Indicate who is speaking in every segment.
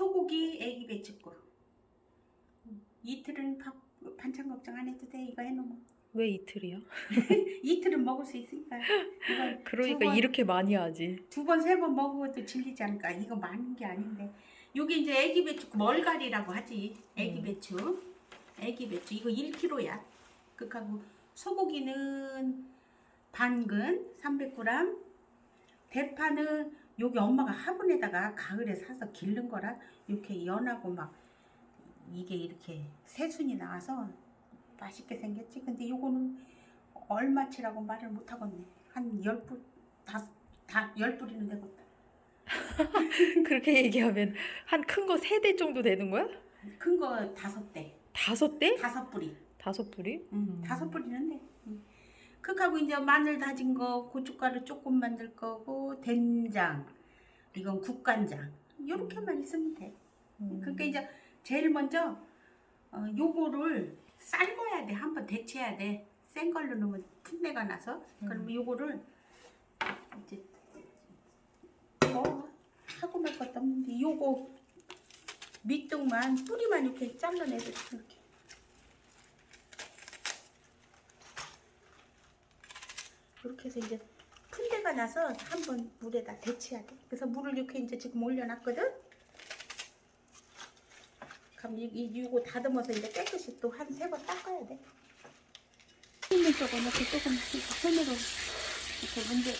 Speaker 1: 소고기 애기 배추국. 이틀은 밥, 반찬 걱정 안 해도 돼. 이거 해놓으면.
Speaker 2: 왜 이틀이야?
Speaker 1: 이틀은 먹을 수 있으니까.
Speaker 2: 그러니까
Speaker 1: 두 번,
Speaker 2: 이렇게 많이 하지.
Speaker 1: 두 번, 세 번 먹어도 질리지 않을까. 이거 많은 게 아닌데. 요게 이제 애기 배추 멀갈이라고 하지. 애기
Speaker 2: 음.
Speaker 1: 배추. 애기 배추. 이거 1kg야. 그하고 소고기는 반근 300g. 대파는 여기 엄마가 화분에다가 가을에 사서 기른 거라 이렇게 연하고 막 이게 이렇게 새순이 나와서 맛있게 생겼지. 근데 요거는 얼마치라고 말을 못 하겠네. 한열 뿌, 다다열 뿌리는 되겠다.
Speaker 2: 그렇게 얘기하면 한 큰 거 세 대 정도 되는 거야?
Speaker 1: 큰 거 다섯 대,
Speaker 2: 다섯 대?
Speaker 1: 다섯 뿌리.
Speaker 2: 다섯 뿌리?
Speaker 1: 응,
Speaker 2: 음.
Speaker 1: 다섯 뿌리는 돼. 응. 그하고 이제 마늘 다진 거, 고춧가루 조금 만들 거고, 된장, 이건 국간장. 요렇게만 있으면 돼.
Speaker 2: 음.
Speaker 1: 그러니까 이제 제일 먼저 어, 요거를 삶아야 돼. 한번 데쳐야 돼. 센 걸로 넣으면 풋내가 나서. 그러면
Speaker 2: 음.
Speaker 1: 요거를 이제 뭐 하고 날 것도 없는데 요거 밑둥만 뿌리만 이렇게 잘라내서 이렇게. 이렇게 해서 이제 푼내가 나서 한번 물에다 데쳐야 돼. 그래서 물을 이렇게 이제 지금 올려놨거든. 그럼 이, 이 이거 다듬어서 이제 깨끗이 또 한 세 번 닦아야 돼. 있는 쪽은 이렇게 조금 손으로 이렇게 문제.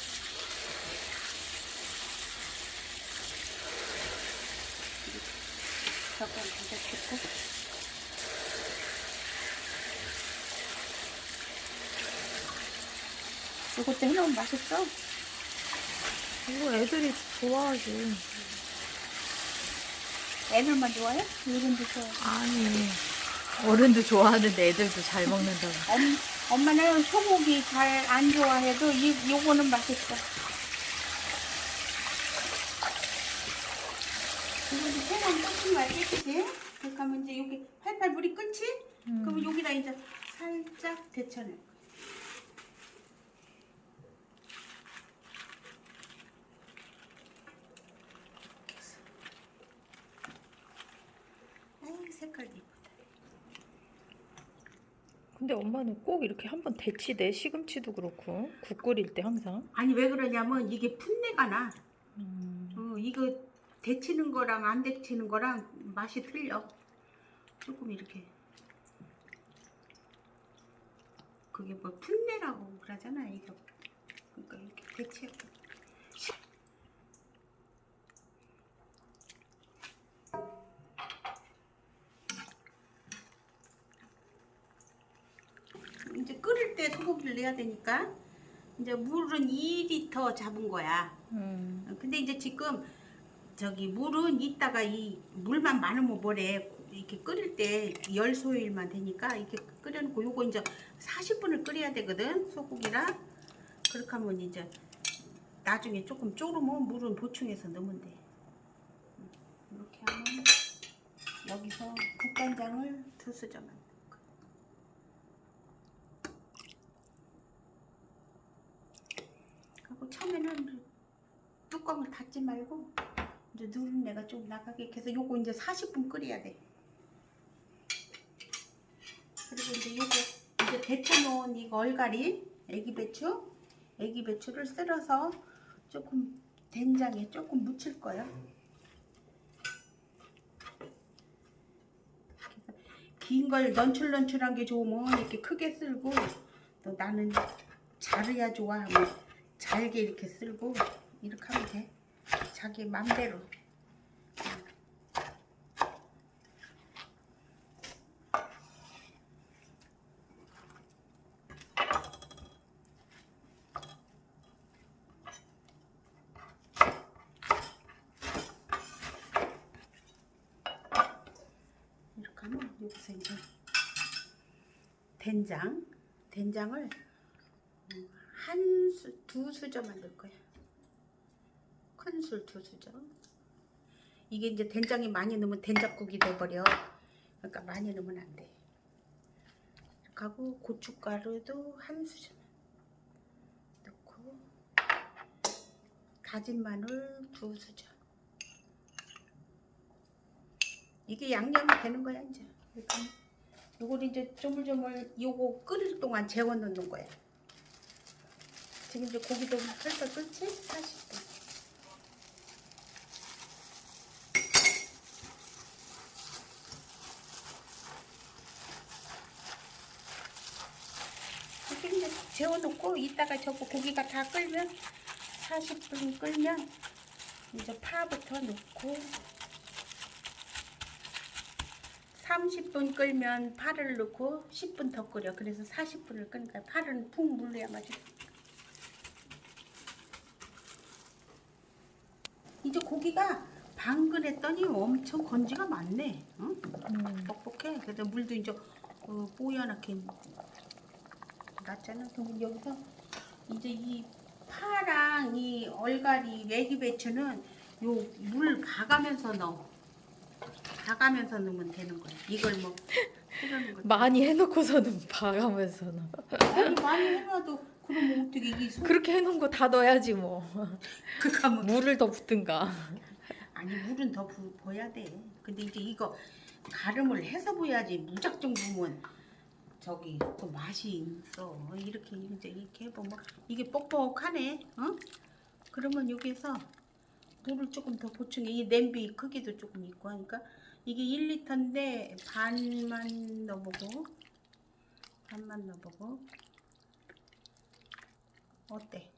Speaker 1: 저건 이제 좋고. 이것도 해놓으면 맛있어.
Speaker 2: 이거 애들이 좋아하지.
Speaker 1: 애들만 좋아해? 어른도 좋아해.
Speaker 2: 아니 어른도 좋아하는데 애들도 잘 먹는다고.
Speaker 1: 엄, 엄마는 소고기 잘 안 좋아해도 이, 요거는 맛있어. 이거 이제 세만 끓인 거 알겠지? 그렇게 하면 이제 여기 팔팔 물이 끓지?
Speaker 2: 음.
Speaker 1: 그러면 여기다 이제 살짝 데쳐내. 거야. 아이 색깔 이쁘다.
Speaker 2: 근데 엄마는 꼭 이렇게 한번 데치대 시금치도 그렇고 국 끓일 때 항상.
Speaker 1: 아니 왜 그러냐면 이게 풋내가 나.
Speaker 2: 음.
Speaker 1: 어, 이거 데치는 거랑 안 데치는 거랑 맛이 틀려. 조금 이렇게. 그게 뭐 풋내라고 그러잖아. 이거. 그러니까 이렇게 데치야 돼. 이제 끓일 때 소고기를 내야 되니까 이제 물은 2리터 잡은 거야.
Speaker 2: 음.
Speaker 1: 근데 이제 지금 저기 물은 이따가 이 물만 많으면 뭐래 이렇게 끓일 때 열 소일만 되니까 이렇게 끓여놓고 요거 이제 40분을 끓여야 되거든 소고기라 그렇게 하면 이제 나중에 조금 졸으면 물은 보충해서 넣으면 돼 이렇게 하면 여기서 국간장을 두 수저만 넣고 그리고 처음에는 뚜껑을 닫지 말고 이제 누른내가 좀 나가게 해서 요거 이제 40분 끓여야 돼. 그리고 이제 요거 이제 데쳐놓은 이거 얼갈이 애기 배추 애기 배추를 썰어서 조금 된장에 조금 묻힐 거예요. 긴 걸 넌출넌출한 게 좋으면 이렇게 크게 쓸고 또 나는 자르야 좋아 하면 잘게 이렇게 쓸고 이렇게 하면 돼. 자기 맘대로. 이렇게 하면 여기서 이제 된장, 된장을 한 수, 두 수저만 넣을 거야. 큰 술 두 수저. 이게 이제 된장이 많이 넣으면 된장국이 돼버려. 그러니까 많이 넣으면 안 돼. 이렇게 하고 고춧가루도 한 수저만 넣고 다진 마늘 두 수저. 이게 양념이 되는 거야 이제. 이렇게. 이제 조물조물 요거 끓일 동안 재워 놓는 거야. 지금 이제 고기도 살짝 끓지? 40분. 이렇게 재워놓고 이따가 저거 고기가 다 끓면 40분 끓면 이제 파부터 넣고 30분 끓면 파를 넣고 10분 더 끓여. 그래서 40분을 끓니까 파는 푹 물려야 맛있어. 이제 고기가 방근 했더니 엄청 건지가 많네. 응?
Speaker 2: 음.
Speaker 1: 뻑뻑해. 그래서 물도 이제 어, 뽀얗게 났잖아. 그럼 여기서 이제 이 파랑 이 얼갈이 외기 배추는 요물 봐가면서 넣어. 봐가면서 넣으면 되는 거야. 이걸 뭐.
Speaker 2: 많이 해놓고서는 봐가면서는
Speaker 1: 아니 많이 해놔도 그러면 어떻게 이게 속
Speaker 2: 그렇게 해놓은 거 다 넣어야지 뭐
Speaker 1: 그가면
Speaker 2: 물을 더 붓든가
Speaker 1: 아니 물은 더 부, 부어야 돼. 근데 이제 이거 가름을 해서 부어야지 무작정 부으면 저기 또 맛이 있어. 이렇게 이제 이렇게 해보면 이게 뻑뻑하네. 어? 그러면 여기서 물을 조금 더 보충해. 이 냄비 크기도 조금 있고 하니까 이게 1리터인데 반만 넣어보고 반만 넣어보고 어때?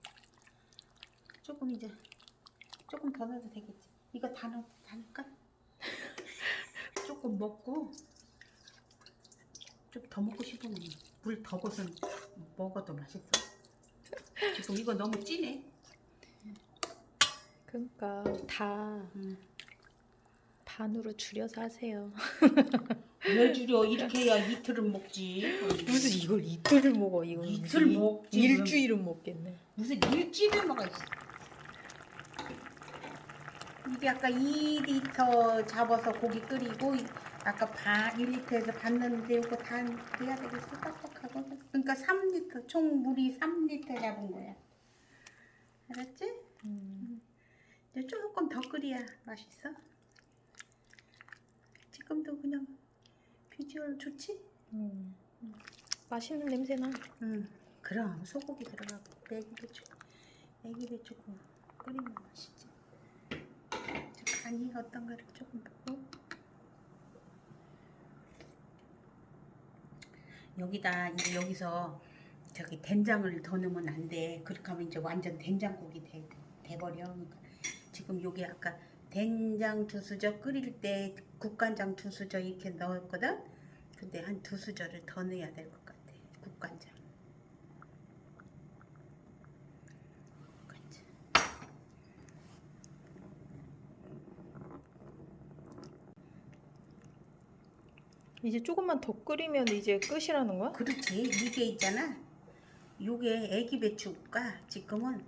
Speaker 1: 조금 이제 조금 더 넣어도 되겠지. 이거 다 넣, 다 넣을까? 조금 먹고 좀 더 먹고 싶으면 물 더 벗은 먹어도 맛있어. 지금 이거 너무 진해.
Speaker 2: 그러니까 다
Speaker 1: 음.
Speaker 2: 반으로 줄여서 하세요
Speaker 1: 왜 줄여? 이렇게 해야 이틀은 먹지.
Speaker 2: 무슨 이걸 이틀을 먹어 이거
Speaker 1: 이틀 먹지,
Speaker 2: 일주일은 먹겠네
Speaker 1: 무슨 일주일을 먹어. 씨. 이게 아까 2리터 잡아서 고기 끓이고 이- 아까 반 1리터에서 반 넣는데 이거 다 해야 되겠어 빡빡하고 그러니까 3리터 총 물이 3리터 잡은 거야 알았지?
Speaker 2: 음.
Speaker 1: 이제 조금 더 끓여야 맛있어 지금도 그냥 비주얼 좋지?
Speaker 2: 음. 맛있는 냄새 나
Speaker 1: 응 그럼 소고기 들어가고 애기 배추 애기 배추 끓이면 맛있지 저 간이 어떤가를 조금 보고 여기다 이제 여기서 저기 된장을 더 넣으면 안 돼. 그렇게 하면 이제 완전 된장국이 돼, 돼버려. 그러니까 지금 여기 아까 된장 두 수저 끓일 때 국간장 두 수저 이렇게 넣었거든. 근데 한 두 수저를 더 넣어야 될 것 같아. 국간장. 국간장.
Speaker 2: 이제 조금만 더 끓이면 이제 끝이라는 거야?
Speaker 1: 그렇지. 이게 있잖아. 요게 애기 배추가 지금은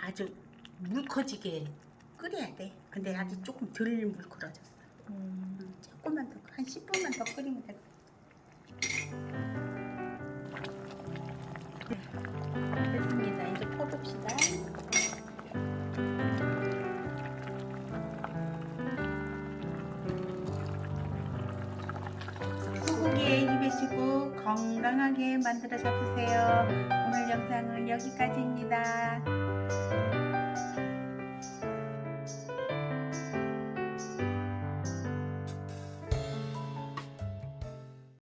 Speaker 1: 아주 물커지게 끓여야 돼. 근데 아직 조금 덜 물커져졌어. 한 10분만 더 끓이면 돼. 됐습니다. 이제 퍼봅시다. 소고기 애기 배추국 건강하게 만들어서 드세요. 오늘 영상은 여기까지입니다.